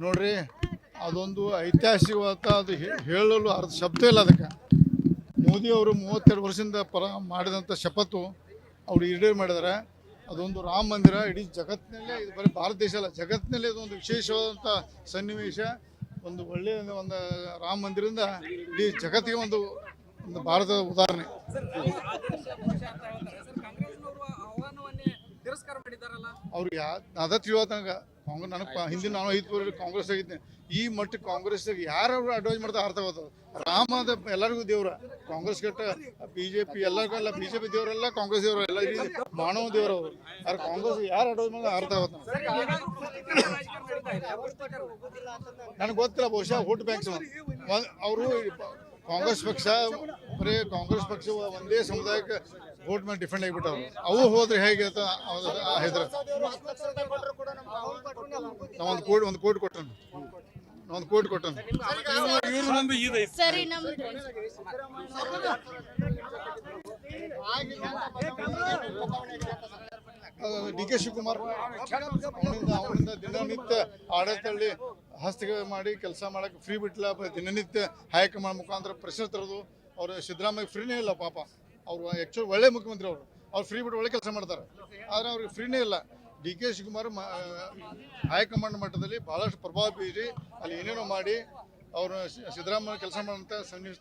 ನೋಡ್ರಿ ಅದೊಂದು ಐತಿಹಾಸಿಕವಾದ ಅದು ಹೇಳಲು ಅರ್ಧ ಶಬ್ದ ಇಲ್ಲ ಅದಕ್ಕೆ. ಮೋದಿ ಅವರು ಮೂವತ್ತೆರಡು ವರ್ಷದಿಂದ ಪರ ಮಾಡಿದಂಥ ಶಪಥು ಅವರು ಈಡೇರು ಮಾಡಿದ್ದಾರೆ ಅದೊಂದು ರಾಮ ಮಂದಿರ ಇಡೀ ಜಗತ್ತಿನಲ್ಲೇ ಇದು ಬರೀ ಭಾರತ ದೇಶ ಅಲ್ಲ ಜಗತ್ತಿನಲ್ಲೇ ಇದೊಂದು ವಿಶೇಷವಾದಂಥ ಸನ್ನಿವೇಶ. ಒಂದು ಒಳ್ಳೆಯ ಒಂದು ರಾಮ ಮಂದಿರದಿಂದ ಇಡೀ ಜಗತ್ತಿಗೆ ಒಂದು ಒಂದು ಭಾರತದ ಉದಾಹರಣೆ. ಅವ್ರಿಗೆ ಯಾ ಅದ ತಿಳಿಯೋದಂಗ ಕಾಂಗ್ರೆಸ್ ನನಗೆ ಹಿಂದಿನ ನಾನು ಐದು ವರ್ಷ ಕಾಂಗ್ರೆಸ್ ಆಗಿದ್ದೆ. ಈ ಮಟ್ಟ ಕಾಂಗ್ರೆಸ್ ಯಾರು ಅಡ್ವೈಸ್ ಮಾಡ್ತಾ ಅರ್ಥ ಆಗೋದು? ರಾಮ ಅದ ಎಲ್ಲರಿಗೂ ದೇವ್ರ. ಕಾಂಗ್ರೆಸ್ ಕೆಟ್ಟ ಬಿ ಜೆ ಪಿ ಎಲ್ಲರಿಗೂ ಅಲ್ಲ ಬಿ ಜೆ ಪಿ ದೇವರೆಲ್ಲ ಕಾಂಗ್ರೆಸ್ ದೇವರು. ಎಲ್ಲ ಮಾನವ ದೇವರು ಅವರು. ಯಾರು ಕಾಂಗ್ರೆಸ್ ಯಾರು ಅಡ್ವೈಸ್ ಮಾಡ್ತಾ ಅರ್ಥ ಆಗುತ್ತೆ ನನಗೆ. ಗೊತ್ತಿಲ್ಲ ಬಹುಶಃ ವೋಟ್ ಬ್ಯಾಂಕ್ಸ್ ಅವರು ಕಾಂಗ್ರೆಸ್ ಪಕ್ಷ ಬರೀ ಕಾಂಗ್ರೆಸ್ ಪಕ್ಷ ಒಂದೇ ಸಮುದಾಯಕ್ಕೆ ವೋಟ್ ಮೇಲೆ ಡಿಫೆಂಡ್ ಆಗಿಬಿಟ್ಟವ್ರು. ಅವು ಹೋದ್ರೆ ಹೇಗೆ ಹೆದ್ರ ನಾವು ಒಂದು ಕೋಟಿ ಒಂದು ಕೋಟಿ ಕೊಟ್ಟನು. ಒಂದು ಕೋಟಿ ಕೊಟ್ಟನು. ಸರಿ ಡಿ ಕೆ ಶಿವಕುಮಾರ್ ಅವನಿಂದ ಅವನಿಂದ ದಿನನಿತ್ಯ ಆಡಳಿತದಲ್ಲಿ ಹಸ್ತಕ್ಷೇಪ ಮಾಡಿ ಕೆಲಸ ಮಾಡಕ್ಕೆ ಫ್ರೀ ಬಿಟ್ಲ ದಿನನಿತ್ಯ ಹೈಕಮಾಂಡ್ ಮುಖಾಂತರ ಪ್ರೆಷರ್ ತರೋದು ಅವರು ಸಿದ್ದರಾಮಯ್ಯ ಫ್ರೀನೇ ಇಲ್ಲ ಪಾಪ. ಅವರು ಆ್ಯಕ್ಚುಲಿ ಒಳ್ಳೆ ಮುಖ್ಯಮಂತ್ರಿ ಅವರು. ಅವ್ರು ಫ್ರೀ ಬಿಟ್ಟು ಒಳ್ಳೆ ಕೆಲಸ ಮಾಡ್ತಾರೆ. ಆದರೆ ಅವ್ರಿಗೆ ಫ್ರೀನೇ ಇಲ್ಲ. ಡಿ ಕೆ ಶಿವಕುಮಾರ್ ಹೈಕಮಾಂಡ್ ಮಟ್ಟದಲ್ಲಿ ಭಾಳಷ್ಟು ಪ್ರಭಾವ ಬೀರಿ ಅಲ್ಲಿ ಏನೇನೋ ಮಾಡಿ ಅವರು ಸಿದ್ದರಾಮಯ್ಯ ಕೆಲಸ ಮಾಡೋಂಥ ಸನ್ನಿವೇಶ